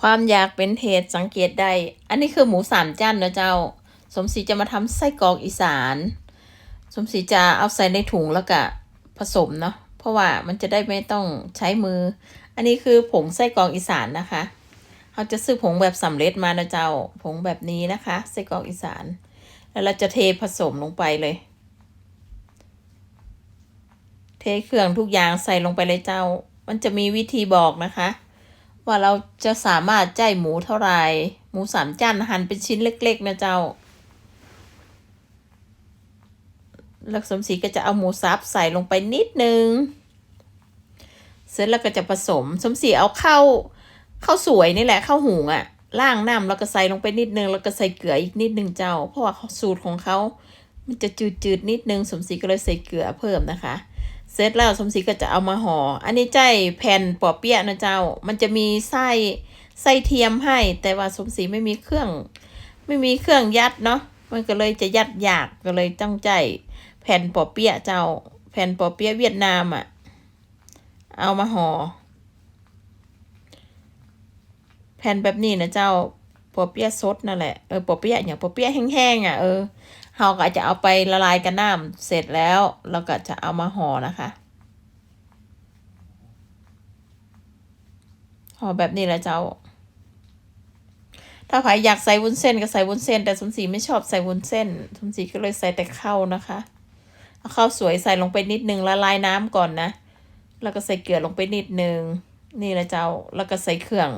ความอยากเป็นเหตุสังเกตได้ อันนี้คือหมูสามจันนะเจ้า สมศรีจะมาทำไส้กรอกอีสาน สมศรีจะเอาใส่ในถุงแล้วก็ผสมเนาะ เพราะว่ามันจะได้ไม่ต้องใช้มือ อันนี้คือผงไส้กรอกอีสานนะคะเขาจะซื้อผงแบบสำเร็จมานะเจ้า ผงแบบนี้นะคะ ไส้กรอกอีสาน แล้วเราจะเทผสมลงไปเลย เทเครื่องทุกอย่างใส่ลงไปเลยเจ้า มันจะมีวิธีบอกนะคะ ว่าเราจะสามารถใจหมูเท่าไหรหมูสามจานหั่นเป็นชิ้นเล็ก ๆ นะเจ้าล้วสมศรีก็จะเอาหมูสับใส่ลงไปนิดนึง เสร็จแล้วก็จะผสม สมศรีเอาเข้าวข้าวสวยนี่แหละข้าวหุงอะล่างน้ำแล้วก็ใส่ลงไปนิดนึง แล้วก็ใส่เกลืออีกนิดนึงเจ้า เพราะว่าสูตรของเขา มันจะจืดๆนิดนึง สมศรีก็เลยใส่เกลือเพิ่มนะคะ เสร็จแล้วสมศรีก็จะเอามาห่อ อันนี้ใจแผ่นปอเปี๊ยะนะเจ้า มันจะมีไส้ไส้เทียมให้ แต่ว่าสมศรีไม่มีเครื่อง ไม่มีเครื่องยัดเนาะ มันก็เลยจะยัดยากก็เลยต้องใจแผ่นปอเปี๊ยะเจ้า แผ่นปอเปี๊ยะเวียดนามอะ่ะ เอามาห่อ แผ่นแบบนี้นะเจ้าปอเปี๊ยะสดนั่นแหละ เออปอเปี๊ยะอย่างปอเปี๊ยะแห้งๆอะเออ เราก็จะเอาไปละลายกับน้ำเสร็จแล้วเราก็จะเอามาห่อนะคะห่อแบบนี้แหละเจ้า ถ้าใครอยากใส่วุ้นเส้นก็ใส่วุ้นเส้น แต่สมศรีไม่ชอบใส่วุ้นเส้นสมศรีก็เลยใส่แต่ข้าวนะคะเอาข้าวสวยใส่ลงไปนิดนึงละลายน้ำก่อนนะ แล้วก็ใส่เกลือลงไปนิดนึงนี่แหละเจ้าแล้วก็ใส่เครื่อง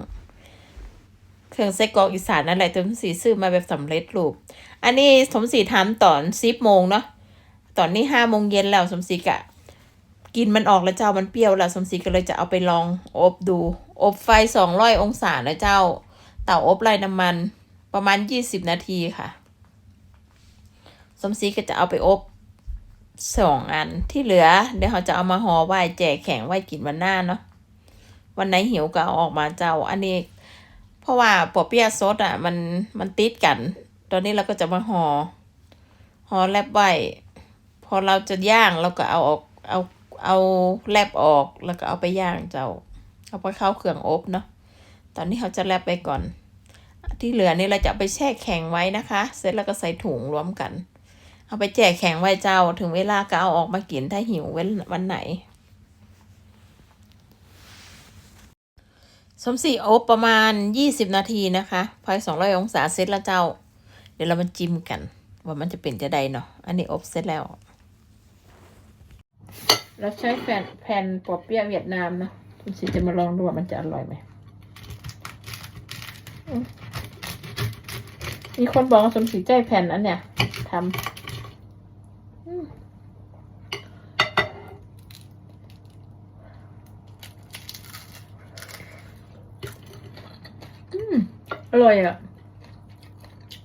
เครื่องไส้กรอกอีสานนั่นแหละสมศรีซื้อมาแบบสำเร็จรูป อันนี้สมศรีทำตอนสิบโมงเนาะ ตอนนี้ห้าโมงเย็นแล้วสมศรีกะ กินมันออกแล้วเจ้ามันเปรี้ยวแล้วสมศรีก็เลยจะเอาไปลองอบดู อบไฟสองร้อยองศานะเจ้า เต่าอบไร้น้ำมันประมาณยี่สิบนาทีค่ะ สมศรีก็จะเอาไปอบสองอันที่เหลือ เดี๋ยวเขาจะเอามาห่อไว้แจกแข็งไว้กินวันหน้าเนาะ วันไหนหิวก็เอาออกมาเจ้า อันนี้ ราะว่าปอเปี๊ยะซดอะ มันมันติดกัน ตอนนี้เราก็จะมาหอ่อห่อแลบไว้พอเราจะย่างเราก็เอาออกเอาเอาแลบออกแล้วก็เอาไปย่างเจ้า เอาไปเข้าเครื่องอบเนาะตอนนี้เขาจะแลบไปก่อน ที่เหลือนี่เราจะไปแช่แข็งไว้นะคะ เสร็จแล้วก็ใส่ถุงรวมกัน เอาไปแจกแข็งไว้เจ้าถึงเวลาก็เอาออกมากินถ้าหิวเว้นวันไหน สมศรีอบประมาณยี่สิบนาทีนะคะไฟสองร้อยองศาเซตแล้วเจ้า เดี๋ยวเรามาจิ้มกัน ว่ามันจะเป็นจะใดเนาะอันนี้อบเสร็จแล้ว เราใช้แผ่นแผ่นปอเปี๊ยะเวียดนามนะสมศรีจะมาลองดูว่ามันจะอร่อยไหมมีคนบอกสมศรีใจแผ่นอันเนี้ยทำอืมอืม อร่อยอะ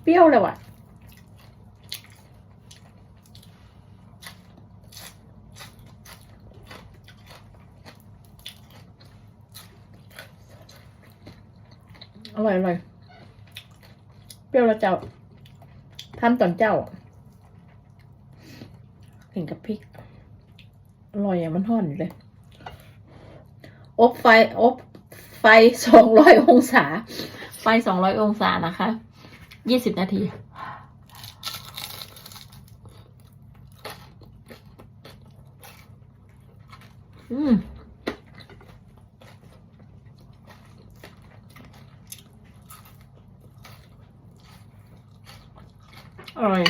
เปรี้ยวเลยว่ะ อร่อยอร่อย เปรี้ยวแล้วเจ้าทำตอนเจ้ากินกับพริก อร่อยอะมันห่อนอยู่เลย อบไฟ อบไฟสองร้อยองศา ไฟสองร้อยองศานะคะยี่สิบนาที อืมอร่อย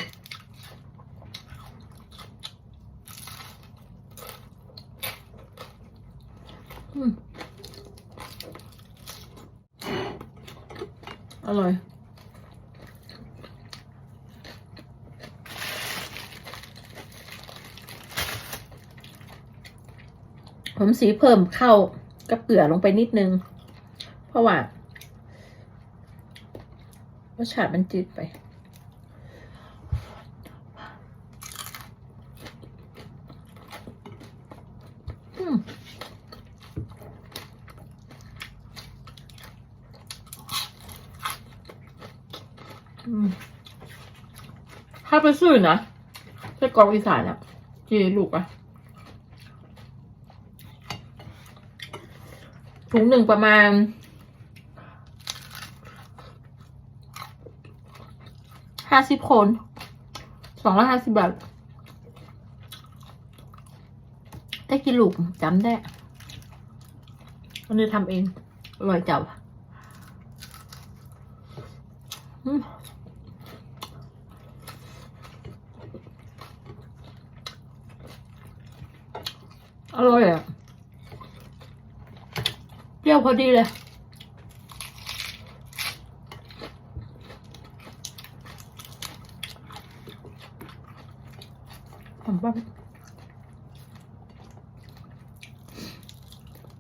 อร่อยผมสีเพิ่มเข้ากับเกลือลงไปนิดนึง เพราะว่ารสชาติมันจืดไป อืม ถ้าไปซื้อนะไส้กรองอีสานอะเจลูกอะถุงหนึ่งประมาณห้าสิบคนสองร้อยห้าสิบบาทได้กินลูกจำได้วันนี้ทำเองอร่อยจับอืม ร่อยอะเปรี้ยวพอดีเลยผมว่า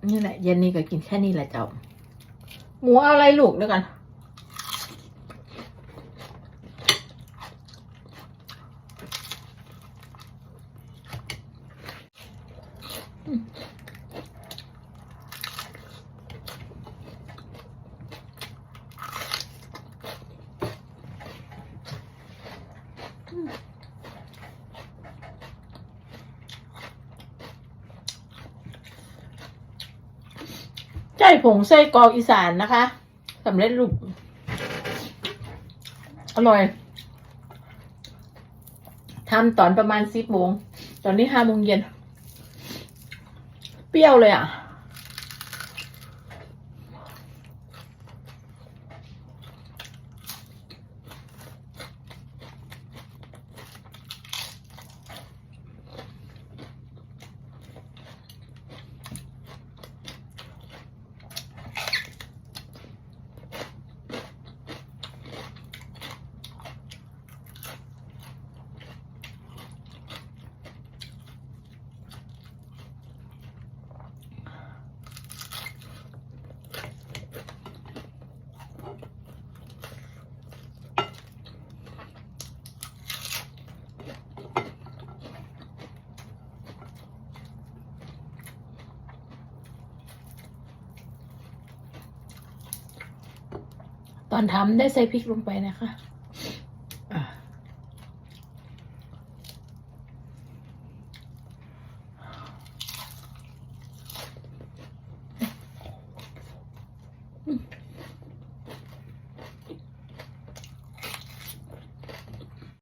นี่แหละเย็นนี้ก็กินแค่นี้แหละเจ้า หมูเอาอะไรลูกด้วยกัน ใจผงไส้กรอกอีสานนะคะสำเร็จรูปอร่อยทำตอนประมาณสิบโมง ตอนนี้ห้าโมงเย็น เปรี้ยวเลยอะ ตอนทำได้ใส่พริกลงไปนะคะอะ